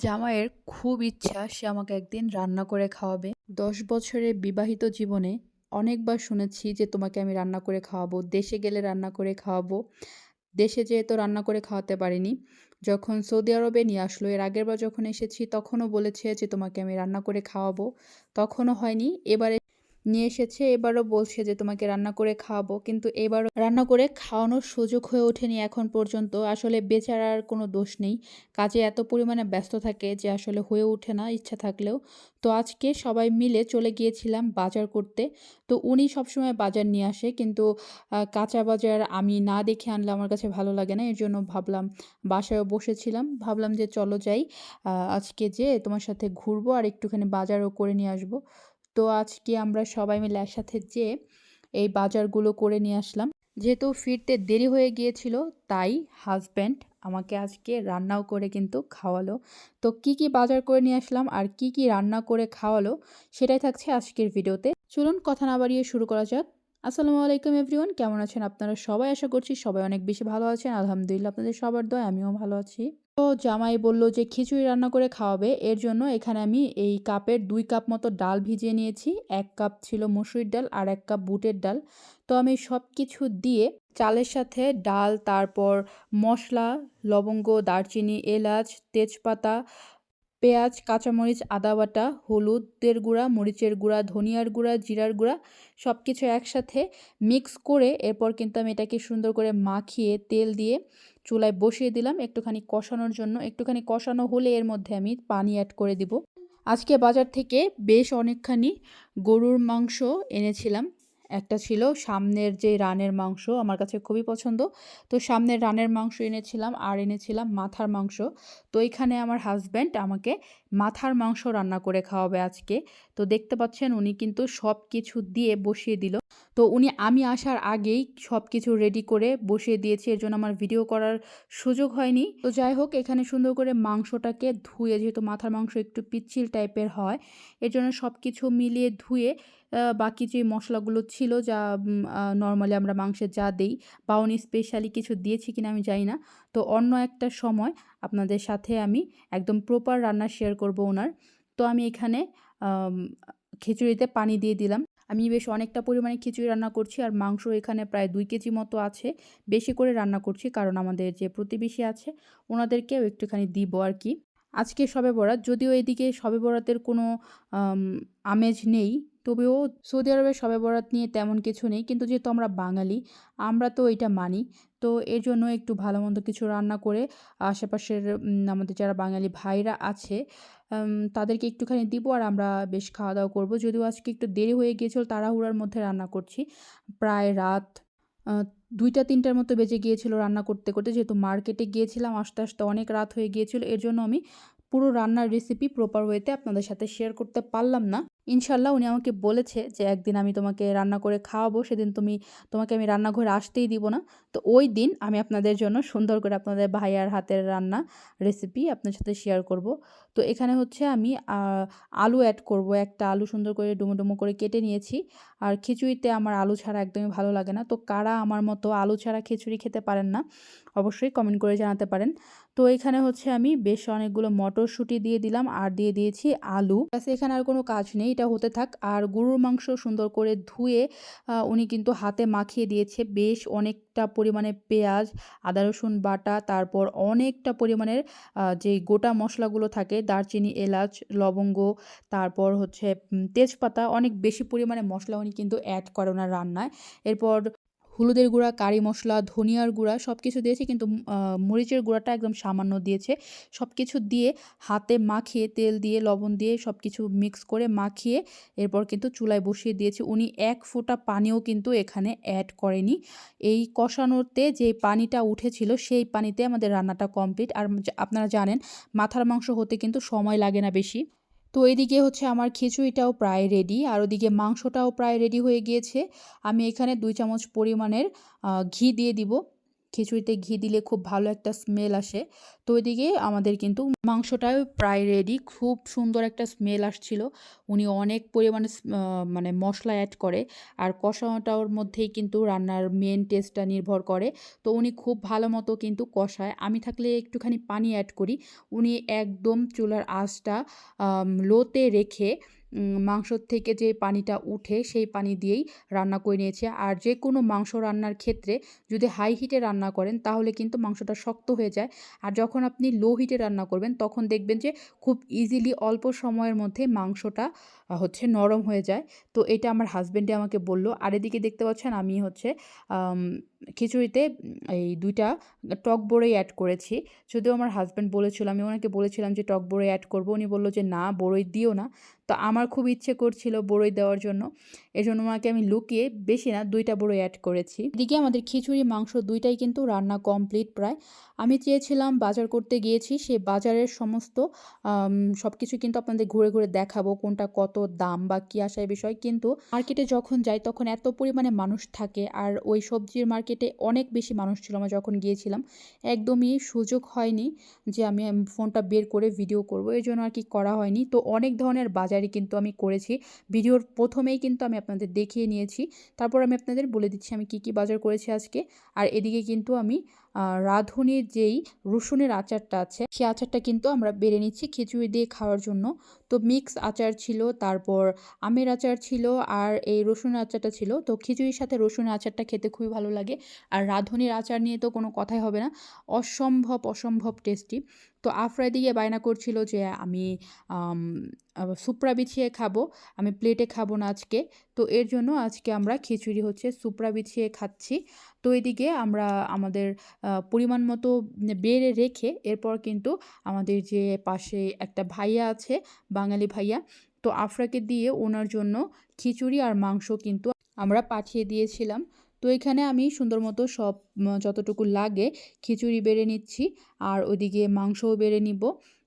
জামাইয়ের খুব ইচ্ছা সে আমাকে একদিন রান্না করে খাওয়াবে। দশ বছরের বিবাহিত জীবনে অনেকবার শুনেছি যে তোমাকে আমি রান্না করে খাওয়াবো, দেশে গেলে রান্না করে খাওয়াবো। দেশে যেহেতু রান্না করে খাওয়াতে পারিনি, যখন সৌদি আরবে নিয়ে আসলো, এর আগের বার যখন এসেছি তখনও বলেছে যে তোমাকে আমি রান্না করে খাওয়াবো। তখনও হয়নি, এবারে নিয়ে এসেছে, এবারও বলছে যে তোমাকে রান্না করে খাওয়াবো। কিন্তু এবারও রান্না করে খাওয়ানোর সুযোগ হয়ে ওঠেনি এখন পর্যন্ত। আসলে বেচারার কোনো দোষ নেই। কাজে এত পরিমাণে ব্যস্ত থাকে যে আসলে হয়ে ওঠে না ইচ্ছা থাকলেও। তো আজকে সবাই মিলে চলে গিয়েছিলাম বাজার করতে। তো উনি সবসময় বাজার নিয়ে আসে, কিন্তু কাঁচা বাজার আমি না দেখে আনলে আমার কাছে ভালো লাগে না। এর জন্য ভাবলাম বাসায়ও বসেছিলাম। ভাবলাম যে চলো যাই আজকে যে তোমার সাথে ঘুরবো আর একটুখানি বাজারও করে নিয়ে আসব। তো আজকে আমরা সবাই মিলে একসাথে যেয়ে এই বাজারগুলো করে নিয়ে আসলাম। যেহেতু ফিরতে দেরি হয়ে গিয়েছিল, তাই হাজব্যান্ড আমাকে আজকে রান্নাও করে কিন্তু খাওয়ালো। তো কি কি বাজার করে নিয়ে আসলাম আর কি কি রান্না করে খাওয়ালো সেটাই থাকছে আজকের ভিডিওতে। চলুন কথা না বাড়িয়ে শুরু করা যাক। আসসালামু আলাইকুম এভরিওয়ান কেমন আছেন আপনারা? সবাই আশা করছি সবাই অনেক বেশি ভালো আছেন। আলহামদুলিল্লাহ, আপনাদের সবার দয় আমিও ভালো আছি। তো জামাই বলল যে খিচুড়ি রান্না করে খাওয়াবে। এর জন্য এখানে আমি এই কাপের দুই কাপ মতো ডাল ভিজিয়ে নিয়েছি। এক কাপ ছিল মসুরির ডাল আর এক কাপ বুটের ডাল। তো আমি সব কিছু দিয়ে চালের সাথে ডাল, তারপর মশলা, লবঙ্গ, দারচিনি, এলাচ, তেজপাতা পেঁয়াজ, কাঁচামরিচ, আদা বাটা হলুদের গুঁড়া, মরিচের গুঁড়া, ধনিয়ার গুঁড়া, জিরার গুঁড়া সব কিছু একসাথে মিক্স করে এরপর কিন্তু আমি এটাকে সুন্দর করে মাখিয়ে তেল দিয়ে চুলায় বসিয়ে দিলাম একটুখানি কষানোর জন্য। একটুখানি কষানো হলে এর মধ্যে আমি পানি অ্যাড করে দিব। আজকে বাজার থেকে বেশ অনেকখানি গরুর মাংস এনেছিলাম। একটা ছিল সামনের যে রানের মাংস আমার কাছে খুবই পছন্দ। তো সামনের রানের মাংস এনেছিলাম আর এনেছিলাম মাথার মাংস। তো এখানে আমার হাজব্যান্ড আমাকে মাথার মাংস রান্না করে খাওয়াবে আজকে। তো দেখতে পাচ্ছেন উনি কিন্তু সব কিছু দিয়ে বসিয়ে দিল। তো উনি আমি আসার আগেই সব কিছু রেডি করে বসিয়ে দিয়েছি। এর জন্য আমার ভিডিও করার সুযোগ হয়নি। তো যাই হোক, এখানে সুন্দর করে মাংসটাকে ধুয়ে, যেহেতু মাথার মাংস একটু পিচ্ছিল টাইপের হয়, এর জন্য সব কিছু মিলিয়ে ধুয়ে বাকি যে মশলাগুলো ছিল যা নর্মালি আমরা মাংসে যা দেই, বা উনি স্পেশালি কিছু দিয়েছি কিনা আমি জানি না। তো অন্য একটা সময় আপনাদের সাথে আমি একদম প্রপার রান্না শেয়ার করব ওনার। তো আমি এখানে খিচুড়িতে পানি দিয়ে দিলাম। আমি বেশ অনেকটা পরিমাণে খিচুড়ি রান্না করছি, আর মাংস এখানে প্রায় দুই কেজি মতো আছে। বেশি করে রান্না করছি, কারণ আমাদের যে প্রতিবেশী আছে, ওনাদেরকেও একটুখানি দিব আর কি। আজকে সবে বরাত, যদিও এদিকে সবে বরাতের কোনো আমেজ নেই, তবেও সৌদি আরবের সবে বরাত নিয়ে তেমন কিছু নেই, কিন্তু যেহেতু আমরা বাঙালি, আমরা তো এটা মানি। তো এর জন্য একটু ভালো মন্দ কিছু রান্না করে আশেপাশের আমাদের যারা বাঙালি ভাইরা আছে তাদেরকে একটুখানি দিব আর আমরা বেশ খাওয়া দাওয়া করব। যদিও আজকে একটু দেরি হয়ে গিয়েছিল, তাড়াহুড়ার মধ্যে রান্না করছি। প্রায় রাত দুইটা তিনটার মতো বেজে গিয়েছিল রান্না করতে করতে। যেহেতু মার্কেটে গিয়েছিলাম, আস্তে আস্তে অনেক রাত হয়ে গিয়েছিল, এর জন্য আমি পুরো রান্নার রেসিপি প্রপার ওয়েতে আপনাদের সাথে শেয়ার করতে পারলাম না। ইনশাল্লাহ উনি আমাকে বলেছে যে, একদিন আমি তোমাকে রান্না করে খাওয়াবো, সেদিন তুমি, তোমাকে আমি রান্নাঘরে আসতেই দিব না। তো ওই দিন আমি আপনাদের জন্য সুন্দর করে আপনাদের ভাইয়ার হাতের রান্না রেসিপি আপনার সাথে শেয়ার করব। তো এখানে হচ্ছে আমি আলু অ্যাড করব। একটা আলু সুন্দর করে ডুমো ডুমো করে কেটে নিয়েছি। আর খিচুড়িতে আমার আলু ছাড়া একদমই ভালো লাগে না। তো কারা আমার মতো আলু ছাড়া খিচুড়ি খেতে পারেন না, অবশ্যই কমেন্ট করে জানাতে পারেন। তো এখানে হচ্ছে আমি বেশ অনেকগুলো মটরশুঁটি দিয়ে দিলাম। আর দিয়ে দিয়েছি আলু। এখানে আর কোনো কাজ নেই। এটা হতে থাক। আর গরুর মাংস সুন্দর করে ধুয়ে উনি কিন্তু হাতে মাখিয়ে দিয়েছে। বেশ অনেকটা পরিমাণে পেঁয়াজ, আদা, রসুন বাটা, তারপর অনেকটা পরিমাণের যে গোটা মশলাগুলো থাকে, দারচিনি, এলাচ, লবঙ্গ, তারপর হচ্ছে তেজপাতা, অনেক বেশি পরিমাণে মশলা উনি কিন্তু অ্যাড করে ওনার রান্নায়। এরপর হলুদের গুঁড়া, কারি মশলা, ধনিয়ার গুঁড়া সব কিছু দিয়েছে কিন্তু মরিচের গুঁড়াটা একদম সামান্য দিয়েছে। সব কিছু দিয়ে হাতে মাখিয়ে তেল দিয়ে, লবণ দিয়ে সব কিছু মিক্স করে মাখিয়ে এরপর কিন্তু চুলায় বসিয়ে দিয়েছে। উনি এক ফোঁটা পানিও কিন্তু এখানে অ্যাড করেনি। এই কষানোতে যে পানিটা উঠেছিল সেই পানিতে আমাদের রান্নাটা কমপ্লিট আর আপনারা জানেন, মাথার মাংস হতে কিন্তু সময় লাগে না বেশি। তো এদিকে হচ্ছে আমার খিচুড়িটাও প্রায় রেডি আর ওদিকে মাংসটাও প্রায় রেডি হয়ে গিয়েছে। আমি এখানে দুই চামচ পরিমাণের ঘি দিয়ে দিব। খিচুড়িতে ঘি দিলে খুব ভালো একটা স্মেল আসে। তো ওইদিকে আমাদের কিন্তু মাংসটাও প্রায় রেডি খুব সুন্দর একটা স্মেল আসছিল। উনি অনেক পরিমাণে মানে মশলা অ্যাড করে। আর কষানোটার মধ্যেই কিন্তু রান্নার মেন টেস্টটা নির্ভর করে। তো উনি খুব ভালো মতো কিন্তু কষায়। আমি থাকলে একটুখানি পানি অ্যাড করি। উনি একদম চুলার আঁচটা লোতে রেখে মাংসর থেকে যে পানিটা উঠে সেই পানি দিয়েই রান্না করে নিয়েছে। আর যে কোনো মাংস রান্নার ক্ষেত্রে যদি হাই হিটে রান্না করেন, তাহলে কিন্তু মাংসটা শক্ত হয়ে যায়। আর যখন আপনি লো হিটে রান্না করবেন, তখন দেখবেন যে খুব ইজিলি অল্প সময়ের মধ্যে মাংসটা হচ্ছে নরম হয়ে যায়। তো এটা আমার হাজব্যান্ডে আমাকে বলল। আর এদিকে দেখতে পাচ্ছেন, আমি হচ্ছে খিচুড়িতে এই দুইটা টক বড়ই অ্যাড করেছি। যদিও আমার হাজব্যান্ড বলেছিল, আমি ওনাকে বলেছিলাম যে টক বড়ই অ্যাড করব, উনি বলল যে না বড়ই দিও না। তো আমার খুব ইচ্ছে করছিল বড়ই দেওয়ার জন্য। এই জন্য ওনাকে আমি লুকিয়ে বেশি না, দুইটা বড়ই অ্যাড করেছি। এদিকে আমাদের খিচুড়ি মাংস দুইটাই কিন্তু রান্না কমপ্লিট প্রায়। আমি চেয়েছিলাম বাজার করতে গিয়েছি সেই বাজারের সমস্ত সব কিছু কিন্তু আপনাদের ঘুরে ঘুরে দেখাবো, কোনটা কত দাম বা কী আসায় বিষয়। কিন্তু মার্কেটে যখন যাই, তখন এত পরিমাণে মানুষ থাকে, আর ওই সবজির মার্কেটে অনেক বেশি মানুষ ছিল, আমরা যখন গিয়েছিলাম, একদমই সুযোগ হয়নি যে আমি ফোনটা বের করে ভিডিও করব, এই জন্য আর কি করা হয়নি। তো অনেক ধরনের বাজারই কিন্তু আমি করেছি ভিডিওর প্রথমেই কিন্তু আমি আপনাদের দেখিয়ে নিয়েছি, তারপর আমি আপনাদের বলে দিচ্ছি আমি কি কি বাজার করেছি আজকে, আর এদিকে কিন্তু আমি রাঁধুনির যেই রসুনের আচারটা আছে, সেই আচারটা কিন্তু আমরা বেড়ে নিচ্ছি খিচুড়ি দিয়ে খাওয়ার জন্য। তো মিক্স আচার ছিল, তারপর আমের আচার ছিল আর এই রসুনের আচারটা ছিল। তো খিচুড়ির সাথে রসুনের আচারটা খেতে খুবই ভালো লাগে। আর রাঁধুনির আচার নিয়ে তো কোনো কথাই হবে না। অসম্ভব অসম্ভব টেস্টি তো আফরা দিয়ে বায়না করছিল যে, আমি সুপড়া বিছিয়ে খাব, আমি প্লেটে খাব না আজকে। তো এর জন্য আজকে আমরা খিচুড়ি হচ্ছে সুপড়া বিছিয়ে খাচ্ছি। তো এদিকে আমরা আমাদের পরিমাণ মতো বেড়ে রেখে এরপর কিন্তু আমাদের যে পাশে একটা ভাইয়া আছে, বাঙালি ভাইয়া, তো আফরাকে দিয়ে ওনার জন্য খিচুড়ি আর মাংস কিন্তু আমরা পাঠিয়ে দিয়েছিলাম। তো এখানে আমি সুন্দর মতো সব যতটুকু লাগে খিচুড়ি বেড়ে নিচ্ছি, আর ওদিকে মাংসও বেড়ে নিব।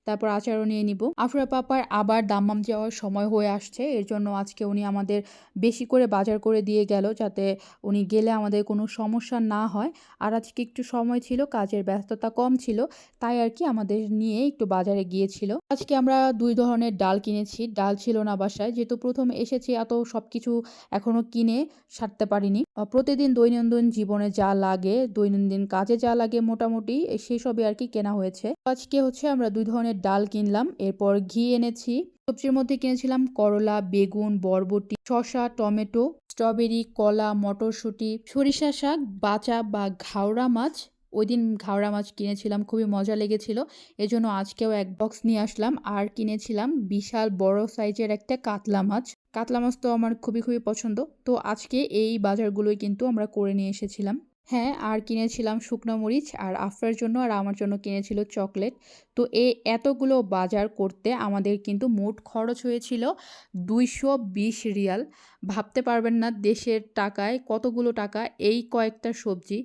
তারপর আচারও নিয়ে নিব। আফরা পাপার আবার দাম্মাম যাওয়ার সময় হয়ে আসছে। এর জন্য আজকে উনি আমাদের বেশি করে বাজার করে দিয়ে গেল যাতে উনি গেলে আমাদের কোনো সমস্যা না হয়। আর আজকে একটু সময় ছিল, কাজের ব্যস্ততা কম ছিল, তাই আর কি আমাদের নিয়ে একটু বাজারে গিয়েছিল। আজকে আমরা দুই ধরনের ডাল কিনেছি। ডাল ছিল না বাসায়, যেহেতু প্রথম এসেছি, এত সব কিছু এখনও কিনে সারতে পারিনি। প্রতিদিন দৈনন্দিন জীবনে যা লাগে, দৈনন্দিন কাজে যা লাগে মোটামুটি সেসবই আর কি কেনা হয়েছে। আজকে হচ্ছে আমরা দুই ধরনের ডাল কিনলাম, এরপর ঘি এনেছি। সবজির মধ্যে কিনেছিলাম করলা, বেগুন, বরবটি, শসা, টমেটো, স্ট্রবেরি, কলা, মটরশুঁটি, সরিষা শাক, বাচা বা ঘাওড়া মাছ। ওই দিন ঘাওড়া মাছ কিনেছিলাম, খুবই মজা লেগেছিল। এজন্য আজকেও এক বক্স নিয়ে আসলাম আর কিনেছিলাম বিশাল বড় সাইজের একটা কাতলা মাছ। কাতলা মাছ তো আমার খুবই খুবই পছন্দ। তো আজকে এই বাজারগুলোই কিন্তু আমরা করে নিয়ে এসেছিলাম। হ্যাঁ আর কিনেছিলাম শুকনো মরিচ আর আফরার জন্য আর আমার জন্য কিনেছিল চকলেট। তো এই এতগুলো বাজার করতে আমাদের কিন্তু মোট খরচ হয়েছিল দুইশো বিশ রিয়াল। ভাবতে পারবেন না দেশের টাকায় কতগুলো টাকা এই কয়েকটা সবজি।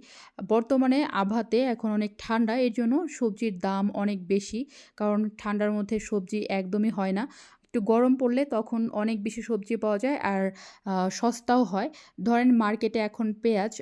বর্তমানে আভাতে এখন অনেক ঠান্ডা, এর জন্য সবজির দাম অনেক বেশি, কারণ ঠান্ডার মধ্যে সবজি একদমই হয় না। একটু গরম পড়লে তখন অনেক বেশি সবজি পাওয়া যায় আর সস্তাও হয়। ধরেন মার্কেটে এখন পেঁয়াজ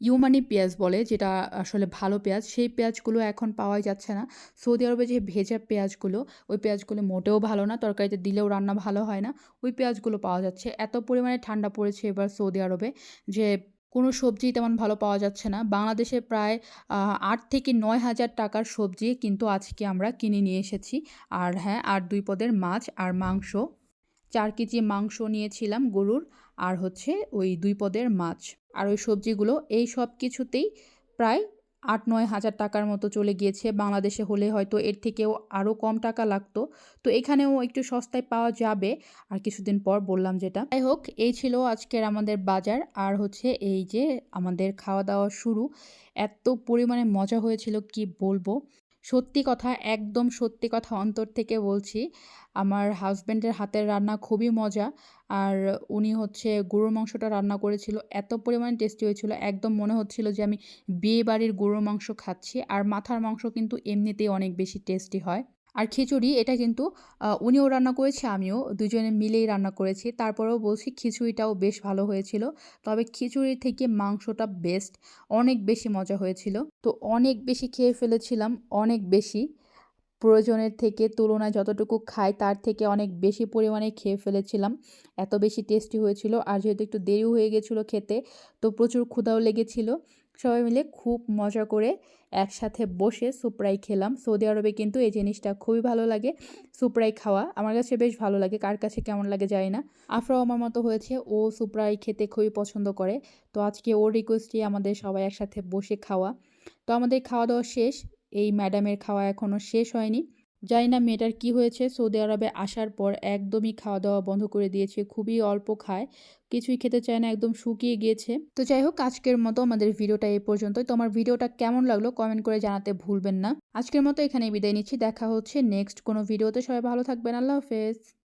ইউমানি পেঁয়াজ বলে, যেটা আসলে ভালো পেঁয়াজ, সেই পেঁয়াজগুলো এখন পাওয়াই যাচ্ছে না। সৌদি আরবে যে ভেজা পেঁয়াজগুলো, ওই পেঁয়াজগুলো মোটেও ভালো না, তরকারিতে দিলেও রান্না ভালো হয় না, ওই পেঁয়াজগুলো পাওয়া যাচ্ছে। এত পরিমাণে ঠান্ডা পড়েছে এবার সৌদি আরবে যে কোনো সবজি তেমন ভালো পাওয়া যাচ্ছে না। বাংলাদেশে প্রায় আট থেকে নয় হাজার টাকার সবজি কিন্তু আজকে আমরা কিনে নিয়ে এসেছি। আর হ্যাঁ আর দুই পদের মাছ আর মাংস। চার কেজি মাংস নিয়েছিলাম গরুর আর হচ্ছে ওই দুই পদের মাছ। আর ওই সবজিগুলো এই সব কিছুতেই প্রায় আট নয় হাজার টাকার মতো চলে গিয়েছে। বাংলাদেশে হলে হয়তো এর থেকেও আরও কম টাকা লাগতো। তো এখানেও একটু সস্তায় পাওয়া যাবে। আর কিছুদিন পর বললাম যেটা। যাই হোক, এই ছিল আজকের আমাদের বাজার। আর হচ্ছে এই যে আমাদের খাওয়া দাওয়া শুরু। এত পরিমাণে মজা হয়েছিল, কি বলব? সত্যি কথা, একদম সত্যি কথা অন্তর থেকে বলছি, আমার হাজব্যান্ডের হাতের রান্না খুবই মজা। আর উনি হচ্ছে গরুর মাংসটা রান্না করেছিল, এত পরিমাণে টেস্টি হয়েছিল, একদম মনে হচ্ছিল যে আমি বিয়ে বাড়ির গরুর মাংস খাচ্ছি। আর মাথার মাংস কিন্তু এমনিতেই অনেক বেশি টেস্টি হয়। আর খিচুড়ি এটা কিন্তু উনিও রান্না করেছে, আমিও। দুজনে মিলেই রান্না করেছি। তারপরেও বলছি খিচুড়িটাও বেশ ভালো হয়েছিল। তবে খিচুড়ির থেকে মাংসটা বেস্ট। অনেক বেশি মজা হয়েছিল। তো অনেক বেশি খেয়ে ফেলেছিলাম, অনেক বেশি। প্রয়োজনের থেকে তুলনায় যতটুকু খাই তার থেকে অনেক বেশি পরিমাণে খেয়ে ফেলেছিলাম। এত বেশি টেস্টি হয়েছিল। আর যেহেতু একটু দেরিও হয়ে গেছিল খেতে, তো প্রচুর ক্ষুধাও লেগেছিল। সবাই মিলে খুব মজা করে একসাথে বসে সুপ্রাই খেলাম। সৌদি আরবে কিন্তু এই জিনিসটা খুবই ভালো লাগে। সুপ্রাই খাওয়া। আমার কাছে বেশ ভালো লাগে। কার কাছে কেমন লাগে জানি না। আফরাও আমার মতো হয়েছে। ও সুপ্রাই খেতে খুবই পছন্দ করে। তো আজকে ওর রিকোয়েস্টেই আমাদের সবাই একসাথে বসে খাওয়া। তো আমাদের খাওয়া-দাওয়া শেষ। এই ম্যাডামের খাওয়া এখনও শেষ হয়নি। জানি না মেয়েটার কী হয়েছে? সৌদি আরবে আসার পর একদমই খাওয়া-দাওয়া বন্ধ করে দিয়েছে। খুবই অল্প খায়। কিছুই খেতে চায় না, একদম শুকিয়ে গিয়েছে। তো যাই হোক আজকের মতো আমাদের ভিডিওটা এই পর্যন্তই। তোমার ভিডিওটা কেমন লাগল কমেন্ট করে জানাতে ভুলবেন না। আজকের মতো এখানে বিদায় নিচ্ছি। দেখা হচ্ছে নেক্সট কোনো ভিডিওতে। সবাই ভালো থাকবেন। আল্লাহ হাফেজ।